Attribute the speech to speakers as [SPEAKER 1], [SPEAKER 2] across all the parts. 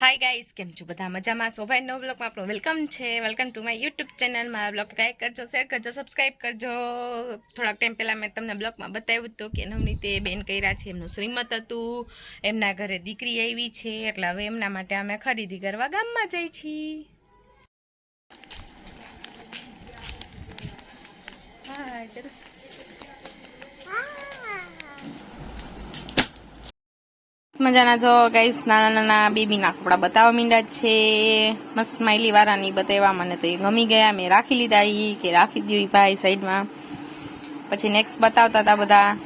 [SPEAKER 1] Hi guys કેમ છો બધા? મજામાં? સોભાઈ ભાઈ બ્લોગમાં આપણું વેલકમ છે. Welcome to my YouTube channel મારા બ્લોગ લાઈક કરજો શેર કરજો સબસ્ક્રાઈબ કરજો. થોડાક ટાઈમ પહેલાં મેં તમને બ્લોગમાં બતાવ્યું હતું કે નવનીતે બેન કર્યા છે. એમનું શ્રીમત હતું. એમના ઘરે દીકરી આવી છે. એટલે હવે એમના માટે અમે ખરીદી કરવા ગામમાં જઈ છીએ. હાય મજાના જો ગાઈસ નાના નાના બેબીના કપડા બતાવવા મીંડા છે. મસ્ત સ્માઈલી વાળાની બતાવવા મને તો એ ગમી ગયા. મેં રાખી લીધા એ કે રાખી દો ઈ ભાઈ સાઈડમાં. પછી નેક્સ્ટ બતાવતા હતા બધા.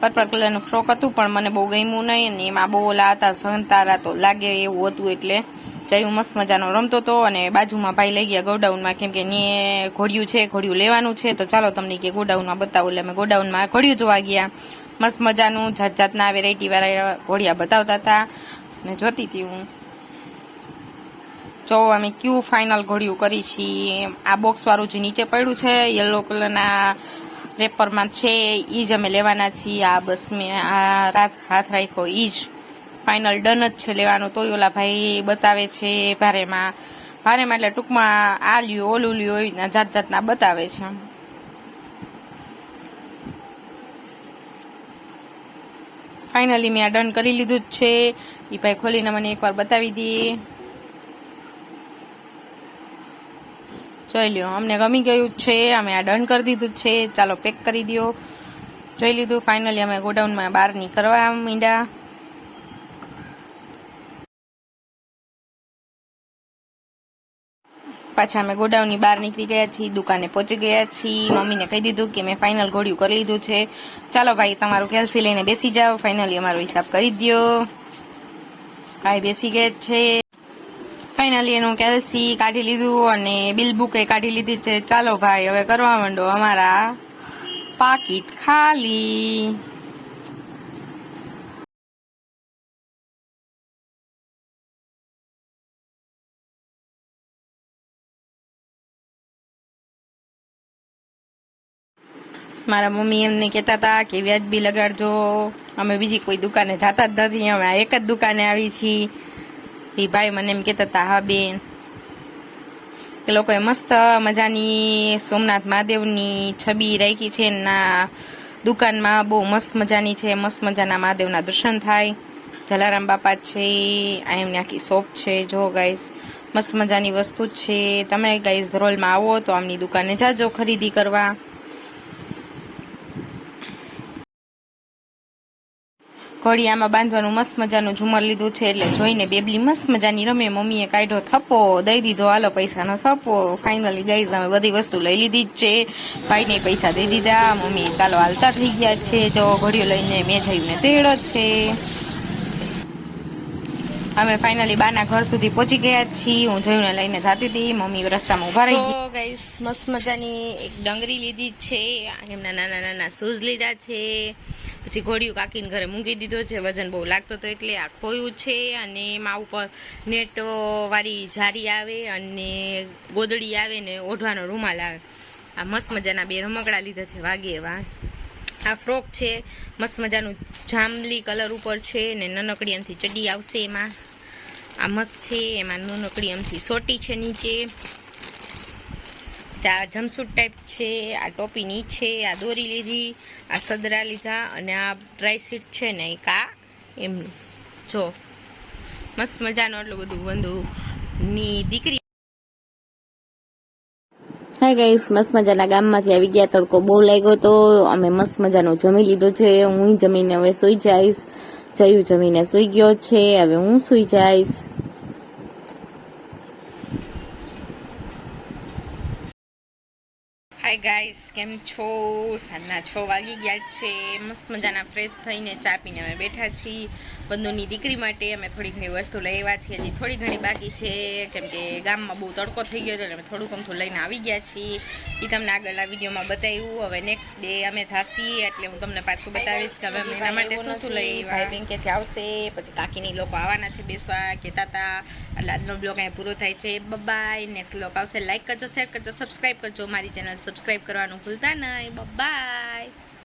[SPEAKER 1] પર્પલ કલરનું ફ્રોક હતું, પણ મને બહુ ગમ્યું નહીં અને એમાં બહુ ઓલા હતા, સંતારા તો લાગે એવું હતું એટલે જયું મસ્ત મજાનો રમતો હતો અને બાજુમાં ભાઈ લઈ ગયા ગોડાઉનમાં. કેમ કે ને ઘોડિયું છે, ઘોડિયું લેવાનું છે. તો ચાલો તમને કે ગોડાઉનમાં બતાવું. એટલે અમે ગોડાઉનમાં ઘોડિયું જોવા ગયા. મસ્ત મજાનું જાત જાતના વેરાયટી વાળા ઘોડિયા બતાવતા હતા. ને જોતી હતી હું. જો અમે ક્યુ ફાઇનલ ઘોડિયું કરી છીએ. આ બોક્સવાળું જે નીચે પડ્યું છે યલો કલરના રેપરમાં છે એ જ અમે લેવાના છીએ. આ બસ મેં આ રાત, હાથ રાખ્યો એ જ. ફાઇનલ ડન જ છે લેવાનું. તોય ઓલા ભાઈ બતાવે છે ભારેમાં. ભારેમાં એટલે ટૂંકમાં આ લ્યો ઓલું લ્યો જાત જાતના બતાવે છે. ફાઇનલી મેં આ ડન કરી લીધું જ છે. એ ભાઈ ખોલીને મને એકવાર બતાવી દે. જોઈ લ્યો, અમને ગમી ગયું છે. અમે આ ડન કરી દીધું છે. ચાલો પેક કરી દો જોઈ લીધું ફાઇનલી અમે ગોડાઉનમાં બહાર નીકળવા માંડ્યા. પાછા અમે ગોડાઉનની બહાર નીકળી ગયા છીએ, દુકાને પહોંચી ગયા છીએ. મમ્મીને કહી દીધું કે મેં ફાઇનલ ઘોડિયું કરી લીધું છે. ચાલો ભાઈ, તમારું કેલ્સી લઈને બેસી જાઓ. ફાઇનલી અમારો હિસાબ કરી દો ભાઈ બેસી ગયા છે. ફાઇનલી એનું કેલ્સી કાઢી લીધું અને બિલ બુકે કાઢી લીધી છે. ચાલો ભાઈ, હવે કરવા માંડો અમારા પાકીટ ખાલી. મારા મમ્મી એમને કહેતા હતા કે, વ્યાજબી લગાડજો અમે બીજી કોઈ દુકાને જતા જ નથી. અમે એક જ દુકાને આવી છીએ. ભાઈ મને એમ કહેતા હતા, હા, બેન. એ લોકોએ મસ્ત મજાની સોમનાથ મહાદેવની છબી રાખી છે ના દુકાનમાં બહુ મસ્ત મજાની છે. મસ્ત મજાના મહાદેવના દર્શન થાય. જલારામ બાપા છે. આ એમની આખી શોપ છે. જો ગાઈસ મસ્ત મજાની વસ્તુ છે. તમે ગાઈસ ધરોલમાં આવો તો આમની દુકાને જાજો ખરીદી કરવા. ઘડિયામાં બાંધવાનું મસ્ત મજાનું ઝુમર લીધું છે એટલે જોઈને બેબલી મસ્ત મજાની રમે. મમ્મીએ કાઢ્યો થપ્પો, દઈ દીધો, હાલો પૈસાનો થપ્પો. ફાઇનલી ગાઈઝ અમે બધી વસ્તુ લઈ લીધી જ છે. ભાઈને પૈસા દઈ દીધા. મમ્મી ચાલો હાલતા થઈ ગયા છે. જો ઘડીઓ લઈને મેં જઈને તેડો છે. અમે ફાઇનલી બાના ઘર સુધી પહોંચી ગયા છીએ. હું જઈને લઈને જતી હતી. મમ્મી રસ્તામાં ઊભા રહી ગઈ ગાઈસ મસ્ત મજાની એક ડંગરી લીધી છે. એમના નાના નાના શૂઝ લીધા છે. પછી ઘોડિયું કાકીને ઘરે મૂકી દીધો છે, વજન બહુ લાગતો હતો એટલે આ ખોયું છે અને એમાં ઉપર નેટવાળી જારી આવે અને ગોદડી આવે ને ઓઢવાનો રૂમાલ આવે. આ મસ્ત મજાના બે રમકડા લીધા છે, વાગે એવા. આ ફ્રોક છે, મસ્ત મજાનું જાંબલી કલર ઉપર છે ને નનકડી એમથી ચડી આવશે એમાં. આ મસ્ત છે, એમાં નનકડી એમથી સોટી છે નીચે. આ જમસૂટ ટાઈપ છે, આ ટોપીની છે, આ દોરી લીધી, આ સદરા લીધા અને આ ડ્રાય સીટ છે ને એક આ એમનું. જો, મસ્ત મજાનું એટલું બધું બંધુ ની દીકરી.
[SPEAKER 2] હાય ગાઈસ મસ્ત મજાના ગામમાંથી આવી ગયા, તડકો બહુ લાગ્યો તો અમે મસ્ત મજાનું જમી લીધું છે. હું જમીને હવે સુઈ જઈશ, જયું જમીને સુઈ ગયો છે, હવે હું સુઈ જઈશ.
[SPEAKER 1] હાય ગાઈસ કેમ છો? સાંજના છ વાગી ગયા છે. મસ્ત મજાના ફ્રેશ થઈને ચા પીને અમે બેઠા છીએ. બંધુની દીકરી માટે અમે થોડી ઘણી વસ્તુ લઈ આવ્યા છીએ. હજી થોડી ઘણી બાકી છે. કેમ કે ગામમાં બહુ તડકો થઈ ગયો હતો અમે થોડુંક અમથું લઈને આવી ગયા છીએ. એ તમને આગળના વિડીયોમાં બતાવ્યું. હવે નેક્સ્ટ ડે અમે જાસી એટલે હું તમને પાછું બતાવીશ કે હવે અમે એના માટે શું શું લઈ ભાઈ બેંકેથી આવશે પછી કાકીની લોકો આવવાના છે બેસવા કહેતા હતા એટલે આજનો બ્લોગ અહીં પૂરો થાય છે. બબાય નેક્સ્ટ બ્લોગ આવશે. લાઈક કરજો શેર કરજો સબસ્ક્રાઈબ કરજો. મારી ચેનલ સબસ્ક્રાઈબ કરવાનું ભૂલતા નહીં. બાય